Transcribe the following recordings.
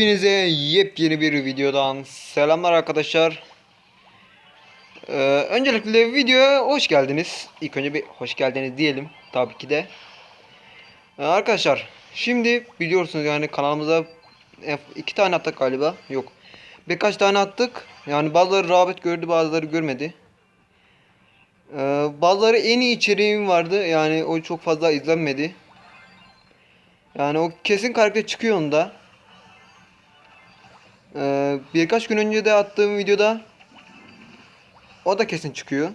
Hepinize yepyeni bir videodan selamlar arkadaşlar. Ee, öncelikle videoya hoş geldiniz. İlk önce bir hoş geldiniz diyelim tabii ki de. Ee, arkadaşlar şimdi biliyorsunuz yani kanalımıza iki tane attık galiba. Yok. Birkaç tane attık. Yani bazıları rağbet gördü bazıları görmedi. Ee, bazıları en iyi içeriğim vardı. Yani o çok fazla izlenmedi. Yani o kesin karakter çıkıyor onda. Ee, birkaç gün önce de attığım videoda o da kesin çıkıyor.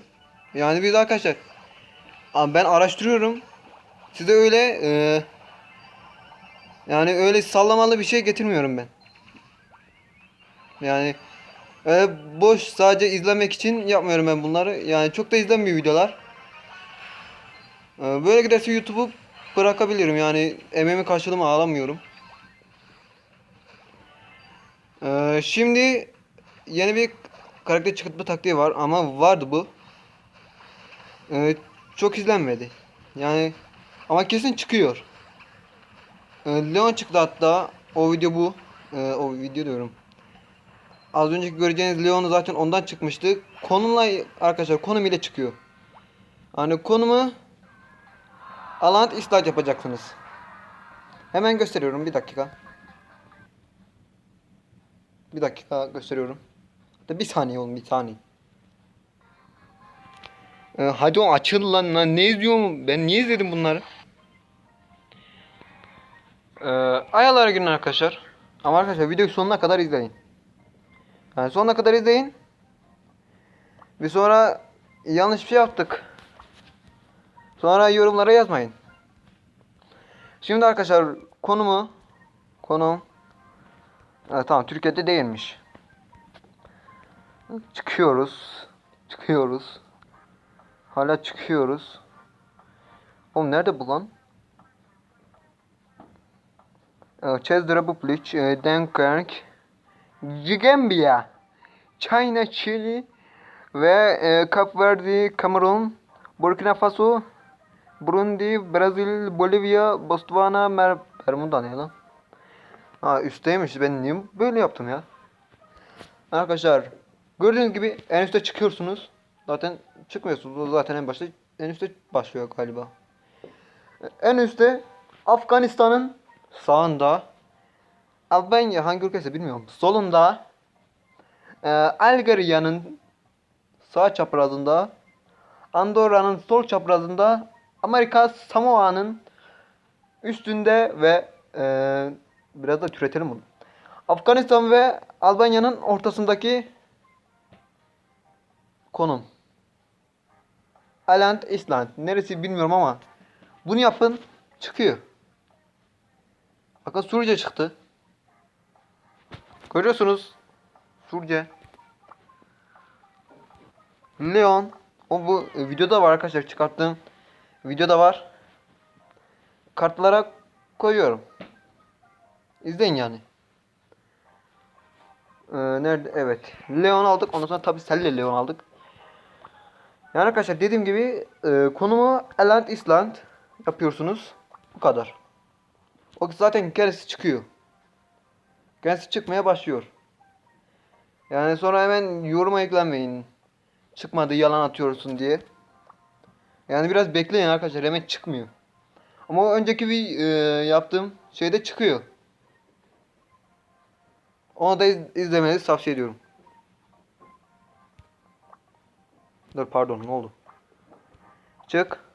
Yani biz arkadaşlar ben araştırıyorum. Size öyle e, yani öyle sallamalı bir şey getirmiyorum ben. Yani öyle boş sadece izlemek için yapmıyorum ben bunları. Yani çok da izlenmiyor videolar. Ee, böyle giderse YouTube'u bırakabilirim. Yani emeğimin karşılığını alamıyorum. Ee, şimdi yeni bir karakter çıkartma taktiği var ama vardı bu. Ee, çok izlenmedi. Yani ama kesin çıkıyor. Ee, Leon çıktı hatta. O video bu. Ee, o video diyorum. Az önceki göreceğiniz Leon zaten ondan çıkmıştı. Konumla arkadaşlar konum ile çıkıyor. Hani konumu Alant istat yapacaksınız. Hemen gösteriyorum bir dakika. Bir dakika gösteriyorum. Hatta bir saniye oğlum bir saniye. Ee, hadi o açıl lan, lan ne izliyorum ben niye izledim bunları? Ee, ayalara girin arkadaşlar. Ama arkadaşlar videoyu sonuna kadar izleyin. Yani sonuna kadar izleyin. Bir sonra yanlış bir şey yaptık. Sonra yorumlara yazmayın. Şimdi arkadaşlar konumu konum Evet, tamam Türkiye'de değilmiş. Çıkıyoruz. Çıkıyoruz. Hala çıkıyoruz. Oğlum nerede bu lan? Evet, Czech Republic, e, Dunkirk, Gambia, China, Chile ve e, Kap Verde, Kamerun, Burkina Faso, Burundi, Brezilya, Bolivya, Botswana, Mer Bermuda ne lan? Ha üstteymiş. Ben niye böyle yaptım ya? Arkadaşlar gördüğünüz gibi en üstte çıkıyorsunuz. Zaten çıkmıyorsunuz. Zaten en başta en üstte başlıyor galiba. En üstte Afganistan'ın sağında Albanya hangi ülkesi bilmiyorum. Solunda e, Algerya'nın sağ çaprazında Andorra'nın sol çaprazında Amerika Samoa'nın üstünde ve e, biraz da türetelim bunu. Afganistan ve Albanya'nın ortasındaki konum. Island Island. Neresi bilmiyorum ama bunu yapın çıkıyor. Bakın Suriye çıktı. Görüyorsunuz. Suriye. Leon. O bu videoda var arkadaşlar çıkarttığım videoda var. Kartlara koyuyorum. İzleyin yani. Ee, nerede? Evet. Leon aldık. Ondan sonra tabii Selle Leon aldık. Yani arkadaşlar dediğim gibi e, konumu Island Island yapıyorsunuz. Bu kadar. O zaten gerisi çıkıyor. Gerisi çıkmaya başlıyor. Yani sonra hemen yoruma yüklenmeyin. Çıkmadı yalan atıyorsun diye. Yani biraz bekleyin arkadaşlar hemen çıkmıyor. Ama önceki bir e, yaptığım şeyde çıkıyor. Onu da iz izlemenizi tavsiye ediyorum. Dur pardon ne oldu? Çık.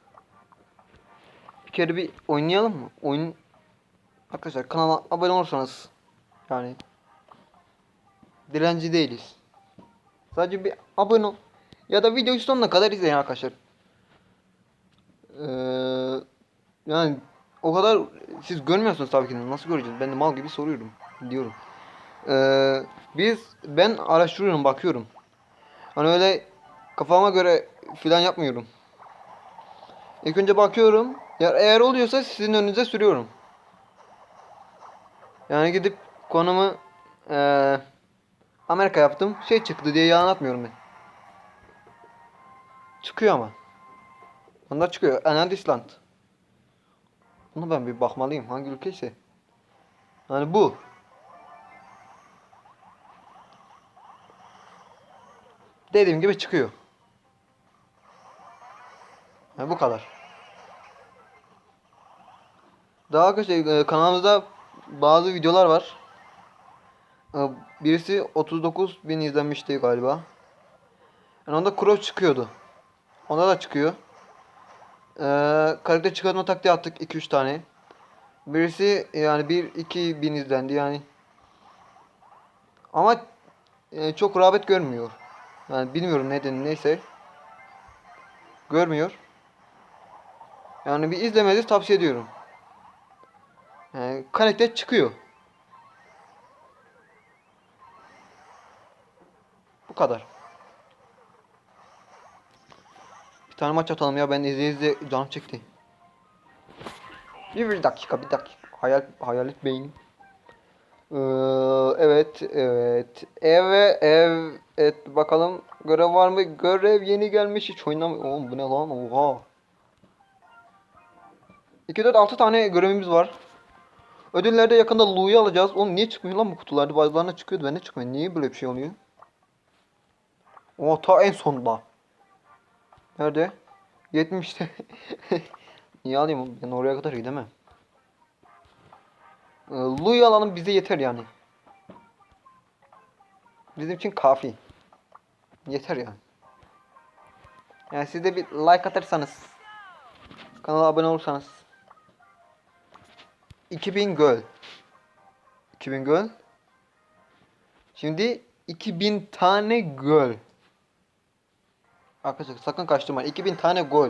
Bir kere bir oynayalım mı? Oyun Arkadaşlar kanala abone olursanız yani dilenci değiliz. Sadece bir abone ol. Ya da videoyu sonuna kadar izleyin arkadaşlar. Ee, yani o kadar siz görmüyorsunuz tabii ki nasıl göreceğiz? Ben de mal gibi soruyorum diyorum. Ee, biz ben araştırıyorum bakıyorum. Hani öyle kafama göre filan yapmıyorum. İlk önce bakıyorum. Ya eğer oluyorsa sizin önünüze sürüyorum. Yani gidip konumu ee, Amerika yaptım. Şey çıktı diye yalan atmıyorum ben. Çıkıyor ama. Onlar çıkıyor. Enad Island. Buna ben bir bakmalıyım. Hangi ülkeyse. Yani bu. Dediğim gibi çıkıyor. Yani bu kadar. Daha arkadaşlar e, kanalımızda bazı videolar var. E, Birisi 39 bin izlenmişti galiba. Yani onda Crow çıkıyordu. Onda da çıkıyor. Ee, karakter çıkartma taktiği attık 2-3 tane. Birisi yani 1-2 bin izlendi yani. Ama e, çok rağbet görmüyor. Yani bilmiyorum neden neyse. Görmüyor. Yani bir izlemenizi tavsiye ediyorum. Yani karakter çıkıyor. Bu kadar. Bir tane maç atalım ya ben izle izle canım çekti. Bir, bir dakika bir dakika. Hayal hayalet beynim. Ee, evet evet. Eve ev et bakalım görev var mı? Görev yeni gelmiş hiç oynamıyor. Oğlum bu ne lan? Oha. 2 4 6 tane görevimiz var. Ödüllerde yakında Lu'yu alacağız. Oğlum niye çıkmıyor lan bu kutularda? Bazılarına çıkıyordu. Bende çıkmıyor. Niye böyle bir şey oluyor? O ta en sonda. Nerede? 70'te. Niye alayım? Ben oraya kadar gidemem. Ee, Louis alalım bize yeter yani. Bizim için kafi. Yeter yani. Yani siz de bir like atarsanız. Kanala abone olursanız. 2000 göl. 2000 göl. Şimdi 2000 tane göl. Arkadaşlar sakın kaçtırmayın. 2000 tane gol.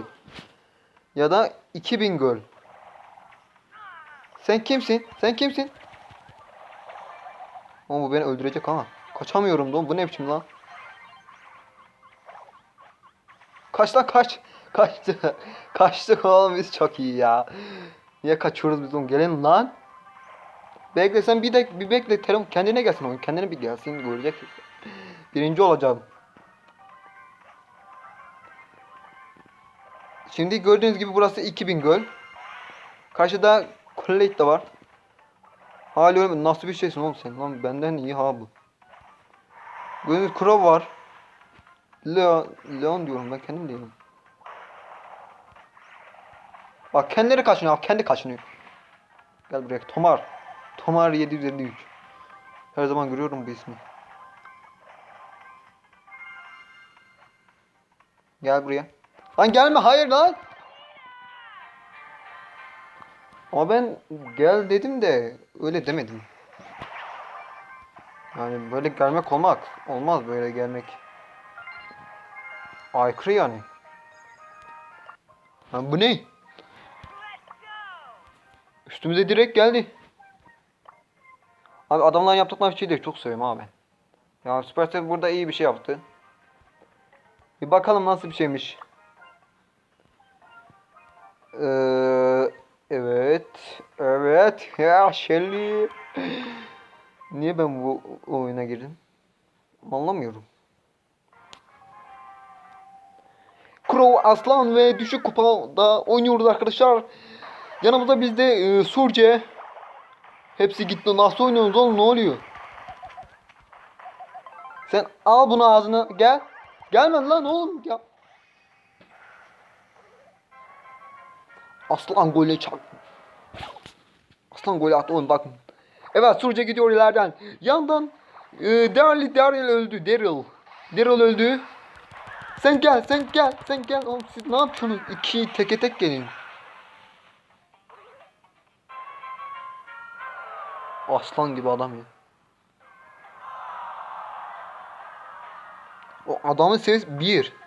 Ya da 2000 gol. Sen kimsin? Sen kimsin? Ama bu beni öldürecek ama. Kaçamıyorum da. Bu ne biçim lan? Kaç lan kaç. Kaçtı. Kaçtık oğlum biz çok iyi ya. Niye kaçıyoruz biz oğlum? Gelin lan. Bekle sen bir de bir bekle. Terim kendine gelsin oğlum. Kendine bir gelsin. Görecek. Birinci olacağım. Şimdi gördüğünüz gibi burası 2000 göl. Karşıda Collate de var. Hala öyle nasıl bir şeysin oğlum sen? Lan benden iyi ha bu. Gördüğünüz Crow var. Leon, Leon diyorum ben kendim diyorum. Bak kendileri kaçınıyor. Bak kendi kaçınıyor. Gel buraya. Tomar. Tomar 753. Her zaman görüyorum bu ismi. Gel buraya. Lan gelme hayır lan. Ama ben gel dedim de öyle demedim. Yani böyle gelmek olmak olmaz böyle gelmek. Aykırı yani. Lan bu ne? Üstümüze direkt geldi. Abi adamların yaptıkları şeyleri çok seviyorum abi. Ya Supercell burada iyi bir şey yaptı. Bir bakalım nasıl bir şeymiş. Ee, evet. Evet. Ya Shelly. Niye ben bu oyuna girdim? Anlamıyorum. Crow Aslan ve düşük kupada oynuyoruz arkadaşlar. Yanımızda bizde e, Surce. Hepsi gitti. Nasıl oynuyorsunuz oğlum? Ne oluyor? Sen al bunu ağzına. Gel. Gelme lan oğlum. Ya. Aslan golü çak. Aslan golü attı oğlum bak. Evet Surce gidiyor ileriden. Yandan e, değerli Daryl öldü. Daryl. Daryl öldü. Sen gel, sen gel, sen gel. Oğlum siz ne yapıyorsunuz? İki teke tek gelin. Aslan gibi adam ya. O adamın seviyesi bir.